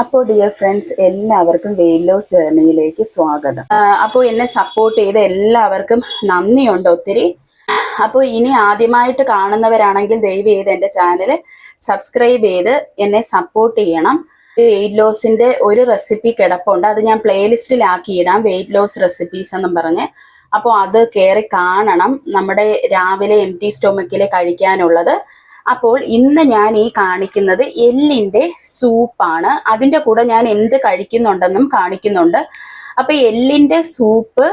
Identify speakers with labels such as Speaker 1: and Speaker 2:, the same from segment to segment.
Speaker 1: അപ്പോൾ dear friends എല്ലാവർക്കും weight loss ജേർണിയിലേക്ക് സ്വാഗതം. അപ്പോൾ എന്നെ സപ്പോർട്ട് ചെയ്ത എല്ലാവർക്കും നന്ദിയുണ്ട് ഒത്തിരി. അപ്പോൾ ഇനി ആദ്യമായിട്ട് കാണുന്നവരാണെങ്കിൽ ദയവ് ചെയ്ത് എന്റെ ചാനൽ സബ്സ്ക്രൈബ് ചെയ്ത് എന്നെ സപ്പോർട്ട് ചെയ്യണം. വെയിറ്റ് ലോസിന്റെ ഒരു റെസിപ്പി കിടപ്പുണ്ട്. അത് ഞാൻ പ്ലേലിസ്റ്റിലാക്കിയിടാം വെയിറ്റ് ലോസ് റെസിപ്പീസ് എന്നും പറഞ്ഞ്. അപ്പോൾ അത് കയറി കാണണം. നമ്മുടെ രാവിലെ എം ടി സ്റ്റൊമക്കിൽ കഴിക്കാനുള്ളത്. അപ്പോൾ ഇന്ന് ഞാൻ ഈ കാണിക്കുന്നത് എല്ലിന്റെ സൂപ്പാണ്. അതിന്റെ കൂടെ ഞാൻ എന്ത് കഴിക്കുന്നുണ്ടെന്നും കാണിക്കുന്നുണ്ട്. അപ്പൊ എല്ലിന്റെ സൂപ്പ്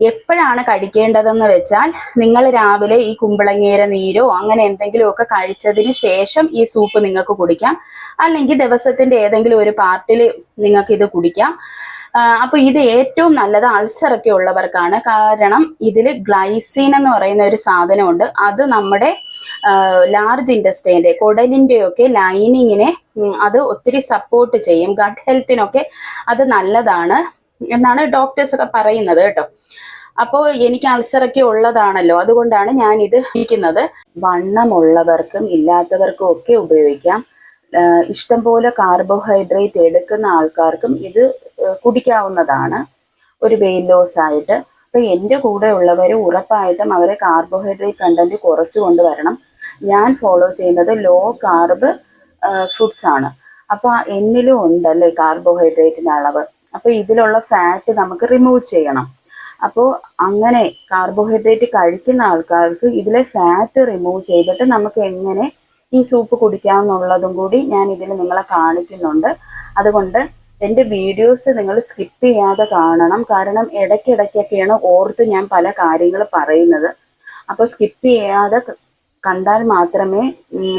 Speaker 1: എപ്പോഴാണ് കഴിക്കേണ്ടതെന്ന് വെച്ചാൽ നിങ്ങൾ രാവിലെ ഈ കുമ്പളങ്ങേര നീരോ അങ്ങനെ എന്തെങ്കിലുമൊക്കെ കഴിച്ചതിന് ശേഷം ഈ സൂപ്പ് നിങ്ങൾക്ക് കുടിക്കാം. അല്ലെങ്കിൽ ദിവസത്തിന്റെ ഏതെങ്കിലും ഒരു പാർട്ടിൽ നിങ്ങൾക്ക് ഇത് കുടിക്കാം. അപ്പോൾ അപ്പൊ ഇത് ഏറ്റവും നല്ലത് അൾസറൊക്കെ ഉള്ളവർക്കാണ്. കാരണം ഇതിൽ ഗ്ലൈസീൻ എന്ന് പറയുന്ന ഒരു സാധനമുണ്ട്. അത് നമ്മുടെ ലാർജ് ഇൻഡസ്ട്രീന്റെ കുടലിന്റെയൊക്കെ ലൈനിങ്ങിനെ അത് ഒത്തിരി സപ്പോർട്ട് ചെയ്യും. ഗട്ട് ഹെൽത്തിനൊക്കെ അത് നല്ലതാണ് എന്നാണ് ഡോക്ടേഴ്സ് ഒക്കെ പറയുന്നത് കേട്ടോ. അപ്പോൾ എനിക്ക് അൾസറൊക്കെ ഉള്ളതാണല്ലോ അതുകൊണ്ടാണ് ഞാൻ ഇത് ഇരിക്കുന്നത്. വണ്ണമുള്ളവർക്കും ഇല്ലാത്തവർക്കും ഒക്കെ ഉപയോഗിക്കാം. ഇഷ്ടം ഇഷ്ടംപോലെ കാർബോഹൈഡ്രേറ്റ് എടുക്കുന്ന ആൾക്കാർക്കും ഇത് കുടിക്കാവുന്നതാണ്. ഒരു വെയിറ്റ് ലോസ് ആയിട്ട്. അപ്പൊ എന്റെ കൂടെ ഉള്ളവർ ഉറപ്പായിട്ടും അവരെ കാർബോഹൈഡ്രേറ്റ് കണ്ടന്റ് കുറച്ചു കൊണ്ടുവരണം. ഞാൻ ഫോളോ ചെയ്യുന്നത് ലോ കാർബ് ഫുഡ്സ് ആണ്. അപ്പൊ എന്നിലും ഉണ്ടല്ലേ കാർബോഹൈഡ്രേറ്റിന്റെ അളവ്. അപ്പോൾ ഇതിലുള്ള ഫാറ്റ് നമുക്ക് റിമൂവ് ചെയ്യണം. അപ്പോൾ അങ്ങനെ കാർബോഹൈഡ്രേറ്റ് കഴിക്കുന്ന ആൾക്കാർക്ക് ഇതിലെ ഫാറ്റ് റിമൂവ് ചെയ്തിട്ട് നമുക്ക് എങ്ങനെ ഈ സൂപ്പ് കുടിക്കാമെന്നുള്ളതും കൂടി ഞാൻ ഇതിൽ നിങ്ങളെ കാണിക്കുന്നുണ്ട്. അതുകൊണ്ട് എന്റെ വീഡിയോസ് നിങ്ങൾ സ്കിപ്പ് ചെയ്യാതെ കാണണം. കാരണം ഇടയ്ക്കിടയ്ക്കൊക്കെയാണ് ഓർത്ത് ഞാൻ പല കാര്യങ്ങൾ പറയുന്നത്. അപ്പോൾ സ്കിപ്പ് ചെയ്യാതെ കണ്ടാൽ മാത്രമേ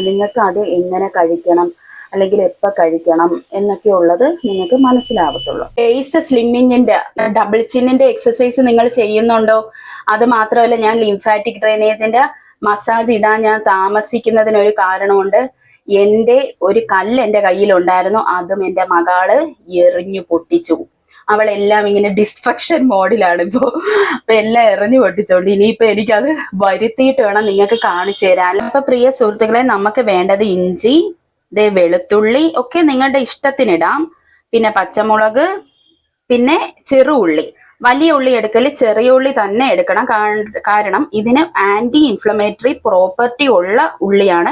Speaker 1: നിങ്ങൾക്ക് അത് എങ്ങനെ കഴിക്കണം അല്ലെങ്കിൽ എപ്പോൾ കഴിക്കണം എന്നൊക്കെ ഉള്ളത് നിങ്ങൾക്ക് മനസ്സിലാവത്തുള്ളൂ. ഫേസ് സ്ലിമ്മിങ്ങിന്റെ ഡബിൾ ചിന്നിന്റെ എക്സസൈസ് നിങ്ങൾ ചെയ്യുന്നുണ്ടോ? അത് മാത്രമല്ല ഞാൻ ലിംഫാറ്റിക് ഡ്രെയിനേജിന്റെ മസാജ് ഇടാൻ ഞാൻ താമസിക്കുന്നതിനൊരു കാരണമുണ്ട്. എന്റെ ഒരു കല്ല് എന്റെ കയ്യിലുണ്ടായിരുന്നു. അതും എന്റെ മകൾ എറിഞ്ഞു പൊട്ടിച്ചു. അവളെല്ലാം ഇങ്ങനെ ഡിസ്ട്രക്ഷൻ മോഡിലാണ് ഇപ്പോ. അപ്പൊ എല്ലാം എറിഞ്ഞു പൊട്ടിച്ചോണ്ട്. ഇനിയിപ്പോ എനിക്കത് വരുത്തിയിട്ട് വേണം നിങ്ങൾക്ക് കാണിച്ചു തരാൻ. അപ്പൊ പ്രിയ സുഹൃത്തുക്കളെ നമുക്ക് വേണ്ടത് ഇഞ്ചി ദേ വെളുത്തുള്ളി ഒക്കെ നിങ്ങളുടെ ഇഷ്ടത്തിനിടാം. പിന്നെ പച്ചമുളക് പിന്നെ ചെറു ഉള്ളി. വലിയ ഉള്ളി എടുക്കൽ ചെറിയ ഉള്ളി തന്നെ എടുക്കണം. കാരണം ഇതിന് ആന്റി ഇൻഫ്ലമേറ്ററി പ്രോപ്പർട്ടി ഉള്ള ഉള്ളിയാണ്.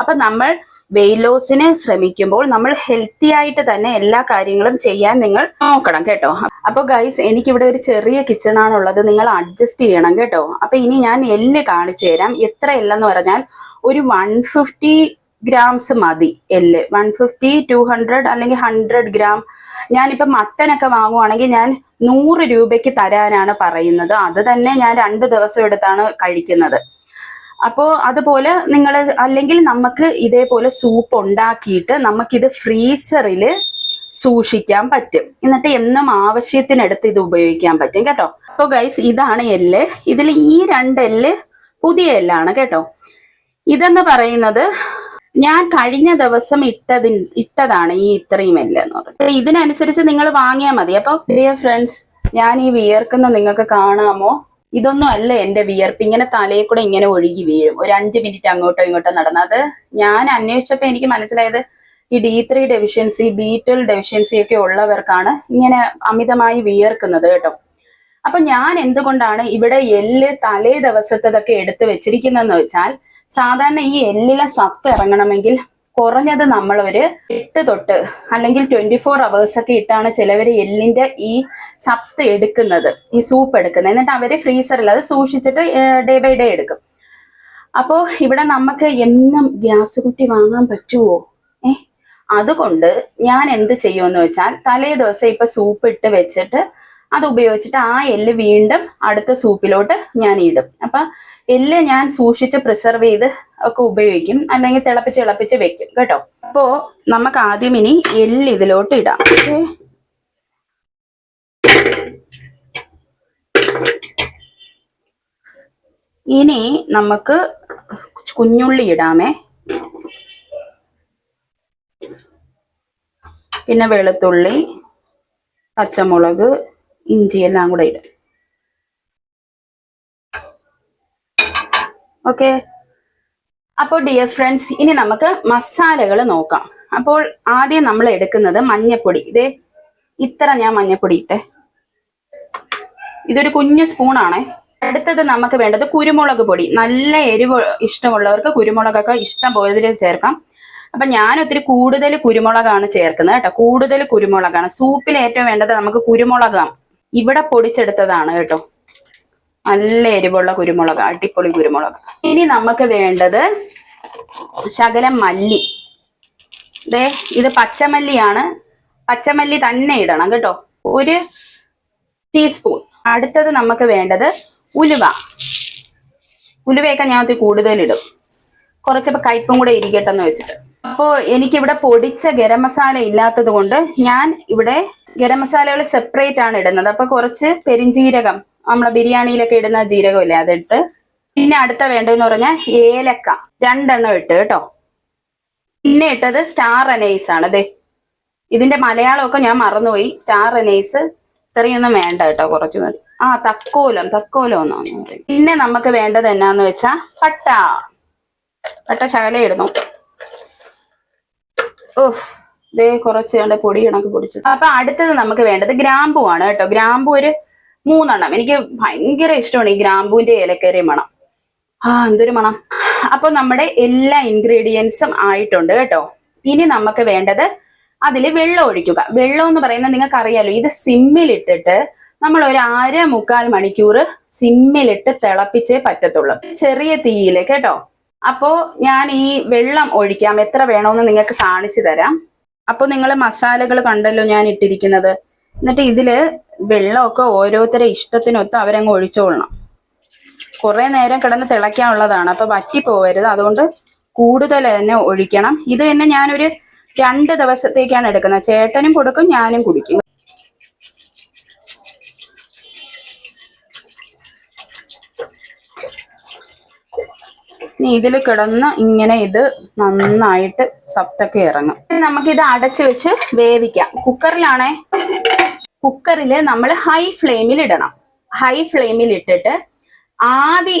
Speaker 1: അപ്പൊ നമ്മൾ വെയിറ്റ് ലോസിന് ശ്രമിക്കുമ്പോൾ നമ്മൾ ഹെൽത്തി ആയിട്ട് തന്നെ എല്ലാ കാര്യങ്ങളും ചെയ്യാൻ നിങ്ങൾ നോക്കണം കേട്ടോ. അപ്പൊ ഗൈസ് എനിക്കിവിടെ ഒരു ചെറിയ കിച്ചൺ ആണുള്ളത്. നിങ്ങൾ അഡ്ജസ്റ്റ് ചെയ്യണം കേട്ടോ. അപ്പൊ ഇനി ഞാൻ എല്ല് കാണിച്ചു തരാം. എത്ര എല്ലെന്ന് പറഞ്ഞാൽ ഒരു വൺ ഫിഫ്റ്റി ഗ്രാംസ് മതി എല്ല് വൺ ഫിഫ്റ്റി ടു ഹൺഡ്രഡ് അല്ലെങ്കിൽ ഹൺഡ്രഡ് ഗ്രാം ഞാനിപ്പോ മട്ടനൊക്കെ വാങ്ങുവാണെങ്കിൽ ഞാൻ നൂറ് രൂപയ്ക്ക് തരാനാണ് പറയുന്നത്. അത് തന്നെ ഞാൻ രണ്ട് ദിവസം എടുത്താണ് കഴിക്കുന്നത്. അപ്പോൾ അതുപോലെ നിങ്ങൾ അല്ലെങ്കിൽ നമുക്ക് ഇതേപോലെ സൂപ്പ് ഉണ്ടാക്കിയിട്ട് നമുക്കിത് ഫ്രീസറിൽ സൂക്ഷിക്കാൻ പറ്റും. എന്നിട്ട് എന്നും ആവശ്യത്തിനെടുത്ത് ഇത് ഉപയോഗിക്കാൻ പറ്റും കേട്ടോ. അപ്പോൾ ഗൈസ് ഇതാണ് എല്ല്. ഇതിൽ ഈ രണ്ട് എല്ല് പുതിയ എല്ലാണ് കേട്ടോ. ഇതെന്ന് പറയുന്നത് ഞാൻ കഴിഞ്ഞ ദിവസം ഇട്ടതി ഇട്ടതാണ് ഈ ഇത്രയും എല്ല് എന്ന് പറയുന്നത്. ഇതിനനുസരിച്ച് നിങ്ങൾ വാങ്ങിയാൽ മതി. അപ്പൊ ഡിയർ ഫ്രണ്ട്സ് ഞാൻ ഈ വിയർക്കുന്ന നിങ്ങൾക്ക് കാണാമോ? ഇതൊന്നും അല്ല എന്റെ വിയർപ്പ്. ഇങ്ങനെ തലയിൽ കൂടെ ഇങ്ങനെ ഒഴുകി വീഴും. ഒരു അഞ്ച് മിനിറ്റ് അങ്ങോട്ടോ ഇങ്ങോട്ടോ നടന്നത് ഞാൻ അന്വേഷിച്ചപ്പോ എനിക്ക് മനസ്സിലായത് ഈ D three deficiency B twelve deficiency ഒക്കെ ഉള്ളവർക്കാണ് ഇങ്ങനെ അമിതമായി വിയർക്കുന്നത് കേട്ടോ. അപ്പൊ ഞാൻ എന്തുകൊണ്ടാണ് ഇവിടെ എല്ല് തലേ ദിവസത്തതൊക്കെ എടുത്തു വെച്ചിരിക്കുന്നതെന്ന് വെച്ചാൽ സാധാരണ ഈ എല്ലിലെ സത്ത് ഇറങ്ങണമെങ്കിൽ കുറഞ്ഞത് നമ്മൾ ഒരു എട്ട് തൊട്ട് അല്ലെങ്കിൽ ട്വന്റി ഫോർ അവേഴ്സ് ഒക്കെ ഇട്ടാണ് ചിലവർ എല്ലിന്റെ ഈ സപ്ത് എടുക്കുന്നത് ഈ സൂപ്പ് എടുക്കുന്നത്. എന്നിട്ട് അവർ ഫ്രീസറിൽ അത് സൂക്ഷിച്ചിട്ട് ഡേ ബൈ ഡേ എടുക്കും. അപ്പോൾ ഇവിടെ നമുക്ക് എന്നും ഗ്യാസ് കുട്ടി വാങ്ങാൻ പറ്റുമോ ഏ? അതുകൊണ്ട് ഞാൻ എന്ത് ചെയ്യുമെന്ന് വെച്ചാൽ തലേ ദിവസം ഇപ്പൊ സൂപ്പ് ഇട്ട് വെച്ചിട്ട് അത് ഉപയോഗിച്ചിട്ട് ആ എല്ല് വീണ്ടും അടുത്ത സൂപ്പിലോട്ട് ഞാൻ ഇടും. അപ്പൊ എല്ല് ഞാൻ സൂക്ഷിച്ച് പ്രിസർവ് ചെയ്ത് ഒക്കെ ഉപയോഗിക്കും. അല്ലെങ്കിൽ തിളപ്പിച്ച് തിളപ്പിച്ച് വെക്കും. കേട്ടോ? അപ്പോ നമുക്ക് ആദ്യം ഇനി എല്ല് ഇതിലോട്ട് ഇടാം. ഓക്കെ. ഇനി നമുക്ക് കുഞ്ഞുള്ളി ഇടാമേ. പിന്നെ വെളുത്തുള്ളി പച്ചമുളക് ഇഞ്ചി എല്ലാം കൂടെ ഇടും. ഓക്കെ അപ്പോൾ ഡിയർ ഫ്രണ്ട്സ് ഇനി നമുക്ക് മസാലകൾ നോക്കാം. അപ്പോൾ ആദ്യം നമ്മൾ എടുക്കുന്നത് മഞ്ഞപ്പൊടി. ഇതേ ഇത്ര ഞാൻ മഞ്ഞപ്പൊടി ഇട്ടെ. ഇതൊരു കുഞ്ഞു സ്പൂണാണേ അടുത്തത് നമുക്ക് വേണ്ടത് കുരുമുളക് പൊടി. നല്ല എരിവ് ഇഷ്ടമുള്ളവർക്ക് കുരുമുളകൊക്കെ ഇഷ്ടം പോലെ ചേർക്കാം. അപ്പൊ ഞാൻ ഒത്തിരി കൂടുതൽ കുരുമുളകാണ് ചേർക്കുന്നത് കേട്ടോ. കൂടുതൽ കുരുമുളകാണ്. സൂപ്പിൽ ഏറ്റവും വേണ്ടത് നമുക്ക് കുരുമുളകാണ്. ഇവിടെ പൊടിച്ചെടുത്തതാണ് കേട്ടോ. നല്ല എരിവുള്ള കുരുമുളക് അടിപൊളി കുരുമുളക്. ഇനി നമുക്ക് വേണ്ടത് ശകലം മല്ലി. ദേ ഇത് പച്ചമല്ലിയാണ്. പച്ചമല്ലി തന്നെ ഇടണം കേട്ടോ. ഒരു ടീസ്പൂൺ അടുത്തത് നമുക്ക് വേണ്ടത് ഉലുവ. ഉലുവയൊക്കെ ഞാൻ കൂടുതലിടും കുറച്ചപ്പോൾ കയ്പും കൂടെ ഇരിക്കട്ടെ എന്ന് വെച്ചിട്ട്. അപ്പോൾ എനിക്കിവിടെ പൊടിച്ച ഗരം മസാല ഇല്ലാത്തത് ഞാൻ ഇവിടെ ഗരം മസാലകൾ സെപ്പറേറ്റ് ആണ് ഇടുന്നത്. അപ്പൊ കുറച്ച് പെരിഞ്ജീരകം നമ്മളെ ബിരിയാണിയിലൊക്കെ ഇടുന്ന ജീരകമില്ലേ അതിട്ട്. പിന്നെ അടുത്ത വേണ്ടതെന്ന് പറഞ്ഞാൽ ഏലക്ക. രണ്ടെണ്ണം ഇട്ട് കേട്ടോ. പിന്നെ ഇട്ടത് സ്റ്റാർ അനൈസ് ആണ്. അതെ ഇതിന്റെ മലയാളമൊക്കെ ഞാൻ മറന്നുപോയി. സ്റ്റാർ അനൈസ് ഇത്രയൊന്നും വേണ്ട കേട്ടോ കുറച്ച് മതി. ആ തക്കോലം തക്കോലം ഒന്നും പിന്നെ നമുക്ക് വേണ്ടത് എന്നാന്ന് വെച്ചാ പട്ട. പട്ട ശകല ഇടുന്നു. ഓഹ് ഇതേ കുറച്ച് കണ്ട് പൊടി കണക്ക് പൊടിച്ചു അപ്പൊ അടുത്തത് നമുക്ക് വേണ്ടത് ഗ്രാമ്പു ആണ് കേട്ടോ. ഗ്രാമ്പു ഒരു മൂന്നെണ്ണം. എനിക്ക് ഭയങ്കര ഇഷ്ടമാണ് ഈ ഗ്രാമ്പൂവിന്റെ ഇലക്കറി മണം. ആ എന്തൊരു മണം. അപ്പൊ നമ്മുടെ എല്ലാ ഇൻഗ്രീഡിയൻസും ആയിട്ടുണ്ട് കേട്ടോ. ഇനി നമുക്ക് വേണ്ടത് അതിൽ വെള്ളം ഒഴിക്കുക. വെള്ളം എന്ന് പറയുന്നത് നിങ്ങൾക്ക് അറിയാലോ ഇത് സിമ്മിലിട്ടിട്ട് നമ്മൾ ഒരു അര മുക്കാൽ മണിക്കൂർ സിമ്മിലിട്ട് തിളപ്പിച്ചേ പറ്റത്തുള്ളൂ. ചെറിയ തീയിൽ കേട്ടോ. അപ്പോ ഞാൻ ഈ വെള്ളം ഒഴിക്കാം. എത്ര വേണമെന്ന് നിങ്ങൾക്ക് കാണിച്ചു തരാം. അപ്പൊ നിങ്ങൾ മസാലകൾ കണ്ടല്ലോ ഞാൻ ഇട്ടിരിക്കുന്നത്. എന്നിട്ട് ഇതിൽ വെള്ളമൊക്കെ ഓരോരുത്തരെ ഇഷ്ടത്തിനൊത്ത് അവരങ്ങ് ഒഴിച്ചോളണം കുറെ നേരം കിടന്ന് തിളയ്ക്കാനുള്ളതാണ്. അപ്പൊ വറ്റി പോവരുത് അതുകൊണ്ട് കൂടുതൽ തന്നെ ഒഴിക്കണം. ഇത് തന്നെ ഞാനൊരു രണ്ട് ദിവസത്തേക്കാണ് എടുക്കുന്നത്. ചേട്ടനും കൊടുക്കും ഞാനും കുടിക്കും. ഇനി ഇതിൽ കിടന്ന് ഇങ്ങനെ ഇത് നന്നായിട്ട് സത്തൊക്കെ ഇറങ്ങും. നമുക്കിത് അടച്ചു വെച്ച് വേവിക്കാം. കുക്കറിലാണേ കുക്കറിൽ നമ്മൾ ഹൈ ഫ്ലെയിമിൽ ഇടണം. ഹൈ ഫ്ലെയിമിൽ ഇട്ടിട്ട് ആവി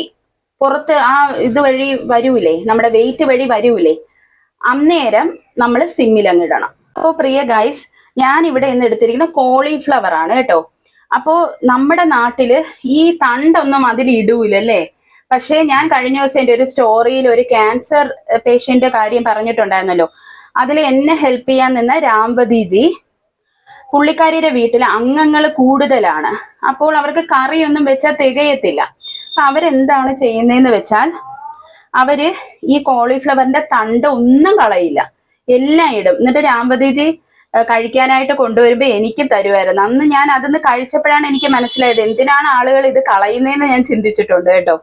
Speaker 1: പുറത്ത് ആ ഇത് വഴി വരൂലേ നമ്മുടെ വെയിറ്റ് വഴി വരൂലേ അന്നേരം നമ്മൾ സിമ്മിൽ അങ്ങ് ഇടണം. അപ്പോൾ പ്രിയ ഗൈസ് ഞാൻ ഇവിടെ ഇന്ന് എടുത്തിരിക്കുന്ന കോളിഫ്ലവർ ആണ് കേട്ടോ. അപ്പോൾ നമ്മുടെ നാട്ടിൽ ഈ തണ്ടൊന്നും അതിൽ ഇടൂലല്ലേ? പക്ഷേ ഞാൻ കഴിഞ്ഞ ദിവസം എന്റെ ഒരു സ്റ്റോറിയിൽ ഒരു ക്യാൻസർ പേഷ്യന്റെ കാര്യം പറഞ്ഞിട്ടുണ്ടായിരുന്നല്ലോ. അതിൽ എന്നെ ഹെൽപ്പ് ചെയ്യാൻ നിന്ന രാംവതിജി പുള്ളിക്കാരിയുടെ വീട്ടിൽ അംഗങ്ങൾ കൂടുതലാണ്. അപ്പോൾ അവർക്ക് കറിയൊന്നും വെച്ചാൽ തികയത്തില്ല. അപ്പൊ അവരെന്താണ് ചെയ്യുന്നതെന്ന് വെച്ചാൽ അവർ ഈ കോളിഫ്ലവറിന്റെ തണ്ട് ഒന്നും കളയില്ല. എല്ലാം ഇടും. എന്നിട്ട് രാംവതിജി കഴിക്കാനായിട്ട് കൊണ്ടുവരുമ്പോ എനിക്ക് തരുമായിരുന്നു അന്ന് ഞാൻ അതൊന്ന് കഴിച്ചപ്പോഴാണ് എനിക്ക് മനസ്സിലായത് എന്തിനാണ് ആളുകൾ ഇത് കളയുന്നതെന്ന് ഞാൻ ചിന്തിച്ചിട്ടുണ്ട് കേട്ടോ.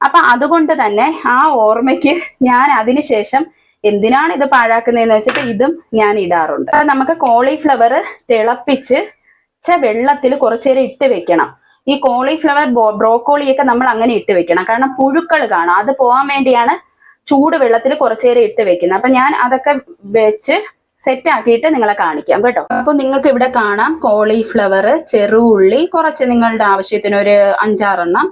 Speaker 1: അപ്പൊ അതുകൊണ്ട് തന്നെ ആ ഓർമ്മയ്ക്ക് ഞാൻ അതിനുശേഷം എന്തിനാണ് ഇത് പാഴാക്കുന്നതെന്ന് വെച്ചിട്ട് ഇതും ഞാൻ ഇടാറുണ്ട്. നമുക്ക് കോളിഫ്ലവർ തിളപ്പിച്ച് വെള്ളത്തിൽ കുറച്ചേരം ഇട്ട് വെക്കണം. ഈ കോളിഫ്ലവർ ബ്രോക്കോളിയൊക്കെ നമ്മൾ അങ്ങനെ ഇട്ട് വെക്കണം. കാരണം പുഴുക്കൾ കാണാം. അത് പോകാൻ വേണ്ടിയാണ് ചൂട് വെള്ളത്തിൽ കുറച്ചു നേരം ഇട്ട് വെക്കുന്നത്. അപ്പൊ ഞാൻ അതൊക്കെ വെച്ച് സെറ്റ് ആക്കിയിട്ട് നിങ്ങളെ കാണിക്കാം കേട്ടോ. അപ്പൊ നിങ്ങൾക്ക് ഇവിടെ കാണാം കോളിഫ്ലവർ ചെറുള്ളി കുറച്ച് നിങ്ങളുടെ ആവശ്യത്തിന് ഒരു അഞ്ചാറെണ്ണം.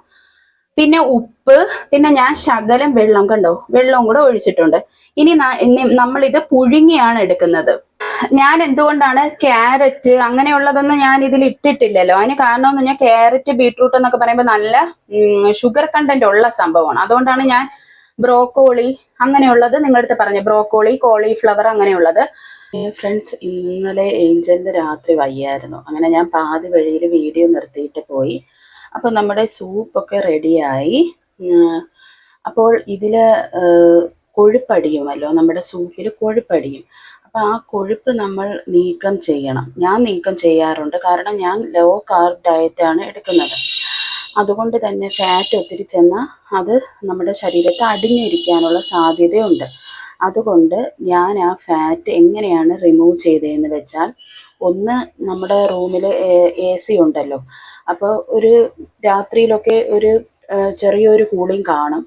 Speaker 1: പിന്നെ ഉപ്പ് പിന്നെ ഞാൻ ശകലം വെള്ളം കണ്ടോ? വെള്ളവും കൂടെ ഒഴിച്ചിട്ടുണ്ട്. ഇനി നമ്മൾ ഇത് പുഴുങ്ങിയാണ് എടുക്കുന്നത്. ഞാൻ എന്തുകൊണ്ടാണ് ക്യാരറ്റ് അങ്ങനെയുള്ളതൊന്നും ഞാൻ ഇതിൽ ഇട്ടിട്ടില്ലല്ലോ. അതിന് കാരണം എന്ന് പറഞ്ഞാൽ ക്യാരറ്റ് ബീട്രൂട്ട് എന്നൊക്കെ പറയുമ്പോൾ നല്ല ഷുഗർ കണ്ടന്റ് ഉള്ള സംഭവമാണ്. അതുകൊണ്ടാണ് ഞാൻ ബ്രോക്കോളി അങ്ങനെയുള്ളത് നിങ്ങളടുത്ത് പറഞ്ഞു ബ്രോക്കോളി കോളിഫ്ലവർ അങ്ങനെയുള്ളത്. ഫ്രണ്ട്സ് ഇന്നലെ ഏഞ്ചലിന്റെ രാത്രി വയ്യായിരുന്നു. അങ്ങനെ ഞാൻ പാതി വഴിയിൽ വീഡിയോ നിർത്തിയിട്ട് പോയി. അപ്പോൾ നമ്മുടെ സൂപ്പൊക്കെ റെഡിയായി അപ്പോൾ ഇതിൽ കൊഴുപ്പടിയുമല്ലോ നമ്മുടെ സൂപ്പിൽ കൊഴുപ്പടിയും. അപ്പോൾ ആ കൊഴുപ്പ് നമ്മൾ നീക്കം ചെയ്യണം. ഞാൻ നീക്കം ചെയ്യാറുണ്ട്. കാരണം ഞാൻ ലോ കാർബ് ഡയറ്റാണ് എടുക്കുന്നത്. അതുകൊണ്ട് തന്നെ ഫാറ്റ് ഒത്തിരി ചെന്നാൽ അത് നമ്മുടെ ശരീരത്തെ അടിഞ്ഞിരിക്കാനുള്ള സാധ്യതയുണ്ട്. അതുകൊണ്ട് ഞാൻ ആ ഫാറ്റ് എങ്ങനെയാണ് റിമൂവ് ചെയ്തതെന്ന് വെച്ചാൽ ഒന്ന് നമ്മുടെ റൂമിൽ എ സി ഉണ്ടല്ലോ? അപ്പോൾ ഒരു രാത്രിയിലൊക്കെ ഒരു ചെറിയൊരു കൂളിംഗ് കാണും.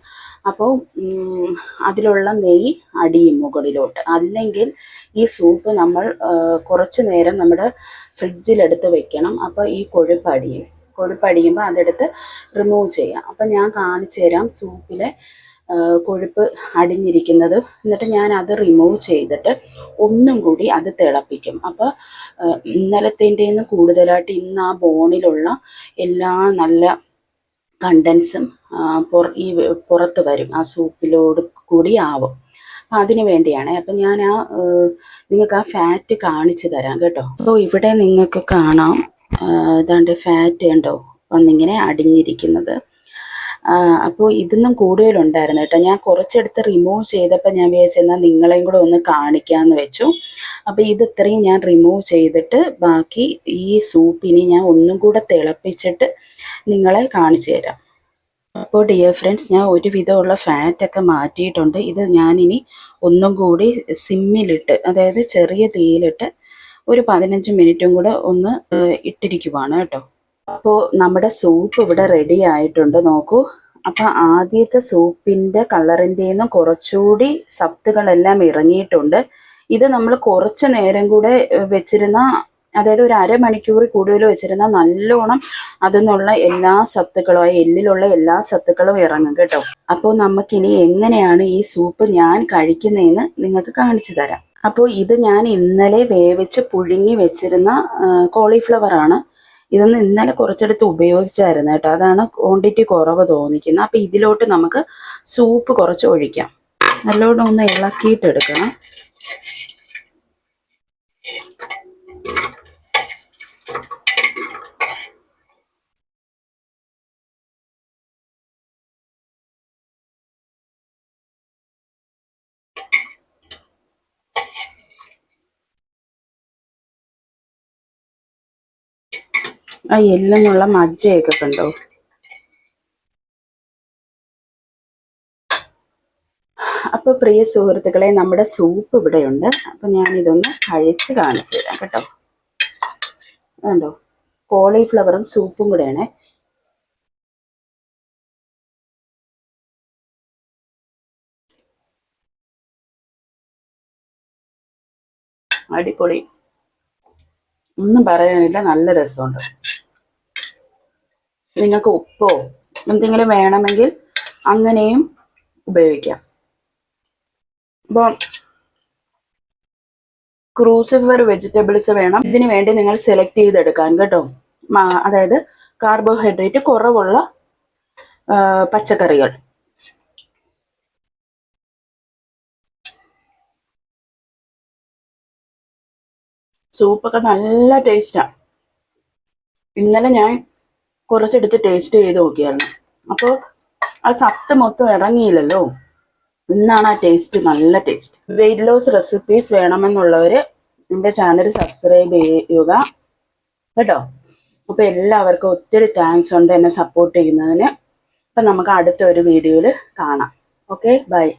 Speaker 1: അപ്പോൾ അതിലുള്ള നെയ്യ് അടിയും മുകളിലോട്ട്. അല്ലെങ്കിൽ ഈ സൂപ്പ് നമ്മൾ കുറച്ച് നേരം നമ്മുടെ ഫ്രിഡ്ജിലെടുത്ത് വെക്കണം. അപ്പോൾ ഈ കൊഴുപ്പ് അടിയും. കൊഴുപ്പ് അടിയുമ്പോൾ അതെടുത്ത് റിമൂവ് ചെയ്യാം. അപ്പം ഞാൻ കാണിച്ചു തരാം സൂപ്പിലെ കൊഴുപ്പ് അടിഞ്ഞിരിക്കുന്നത്. എന്നിട്ട് ഞാൻ അത് റിമൂവ് ചെയ്തിട്ട് ഒന്നും കൂടി അത് തിളപ്പിക്കും. അപ്പോൾ ഇന്നലത്തേന്റെ കൂടുതലായിട്ട് ഇന്ന് ആ ബോണിലുള്ള എല്ലാ നല്ല കണ്ടൻസും ഈ പുറത്ത് വരും. ആ സൂപ്പിലോട് കൂടി ആവും. അപ്പം അതിന് വേണ്ടിയാണ്. അപ്പം ഞാൻ ആ നിങ്ങൾക്ക് ആ ഫാറ്റ് കാണിച്ചു തരാം കേട്ടോ. അപ്പോൾ ഇവിടെ നിങ്ങൾക്ക് കാണാം. ഏതാണ്ട് ഫാറ്റ് ഉണ്ടോ വന്നിങ്ങനെ അടിഞ്ഞിരിക്കുന്നത്. അപ്പോൾ ഇതൊന്നും കൂടുതലുണ്ടായിരുന്നു കേട്ടോ. ഞാൻ കുറച്ചെടുത്ത് റിമൂവ് ചെയ്തപ്പോൾ ഞാൻ വിചാരിച്ചെന്നാൽ നിങ്ങളെയും കൂടെ ഒന്ന് കാണിക്കാമെന്ന് വെച്ചു. അപ്പോൾ ഇത് ഇത്രയും ഞാൻ റിമൂവ് ചെയ്തിട്ട് ബാക്കി ഈ സൂപ്പിനി ഞാൻ ഒന്നും കൂടെ തിളപ്പിച്ചിട്ട് നിങ്ങളെ കാണിച്ചു തരാം. അപ്പോൾ ഡിയർ ഫ്രണ്ട്സ് ഞാൻ ഒരുവിധമുള്ള ഫാറ്റൊക്കെ മാറ്റിയിട്ടുണ്ട്. ഇത് ഞാനിനി ഒന്നും കൂടി സിമ്മിലിട്ട് അതായത് ചെറിയ തീയിലിട്ട് ഒരു പതിനഞ്ച് മിനിറ്റും കൂടെ ഒന്ന് ഇട്ടിരിക്കുവാണ് കേട്ടോ. അപ്പോൾ നമ്മുടെ സൂപ്പ് ഇവിടെ റെഡി ആയിട്ടുണ്ട് നോക്കൂ. അപ്പോൾ ആദ്യത്തെ സൂപ്പിന്റെ കളറിന്റെ കുറച്ചുകൂടി സത്തുകളെല്ലാം ഇറങ്ങിയിട്ടുണ്ട്. ഇത് നമ്മൾ കുറച്ച് നേരം കൂടെ വെച്ചിരുന്ന അതായത് ഒരു അരമണിക്കൂർ കൂടുതൽ വെച്ചിരുന്ന നല്ലോണം അതിൽ എല്ലാ സത്തുക്കളും ആ എല്ലിലുള്ള എല്ലാ സത്തുക്കളും ഇറങ്ങും കേട്ടോ. അപ്പോൾ നമുക്കിനി എങ്ങനെയാണ് ഈ സൂപ്പ് ഞാൻ കഴിക്കുന്നതെന്ന് നിങ്ങൾക്ക് കാണിച്ചു തരാം. അപ്പോൾ ഇത് ഞാൻ ഇന്നലെ വേവിച്ച് പുഴുങ്ങി വെച്ചിരുന്ന കോളിഫ്ലവർ ആണ്. ഇതൊന്ന് ഇന്നലെ കുറച്ചെടുത്ത് ഉപയോഗിച്ചായിരുന്നു കേട്ടോ. അതാണ് ക്വാണ്ടിറ്റി കുറവ് തോന്നിക്കുന്നത്. അപ്പോൾ ഇതിലോട്ട് നമുക്ക് സൂപ്പ് കുറച്ച് ഒഴിക്കാം. നല്ലോണം ഒന്ന് ഇളക്കിയിട്ടെടുക്കണം. ആ എല്ലെന്നുള്ള മജ്ജയൊക്കെ കണ്ടോ? അപ്പൊ പ്രിയ സുഹൃത്തുക്കളെ നമ്മുടെ സൂപ്പ് ഇവിടെയുണ്ട്. അപ്പൊ ഞാൻ ഇതൊന്ന് കഴിച്ച് കാണിച്ചു തരാം കേട്ടോ. കണ്ടോ? കോളിഫ്ലവറും സൂപ്പും കൂടെയാണ്. അടിപൊളി. ഒന്നും പറയാനില്ല നല്ല രസമുണ്ട്. നിങ്ങൾക്ക് ഉപ്പോ എന്തെങ്കിലും വേണമെങ്കിൽ അങ്ങനെയും ഉപയോഗിക്കാം. അപ്പോൾ ക്രൂസിഫർ വെജിറ്റബിൾസ് വേണം. ഇതിന് വേണ്ടി നിങ്ങൾ സെലക്ട് ചെയ്തെടുക്കാൻ കേട്ടോ. അതായത് കാർബോഹൈഡ്രേറ്റ് കുറവുള്ള പച്ചക്കറികൾ. സൂപ്പൊക്കെ നല്ല ടേസ്റ്റാണ് ഇന്നലെ ഞാൻ കുറച്ചെടുത്ത് ടേസ്റ്റ് ചെയ്ത് നോക്കിയായിരുന്നു. അപ്പോൾ ആ സത്ത് മൊത്തം ഇറങ്ങിയില്ലല്ലോ. ഇന്നാണ് ആ ടേസ്റ്റ് നല്ല ടേസ്റ്റ് വെയിറ്റ് ലോസ് റെസിപ്പീസ് വേണമെന്നുള്ളവർ എന്റെ ചാനൽ സബ്സ്ക്രൈബ് ചെയ്യുക. കേട്ടോ? അപ്പോൾ എല്ലാവർക്കും ഒത്തിരി താങ്ക്സ് ഉണ്ട് എന്നെ സപ്പോർട്ട് ചെയ്യുന്നതിന്. അപ്പം നമുക്ക് അടുത്ത ഒരു വീഡിയോയിൽ കാണാം. Okay bye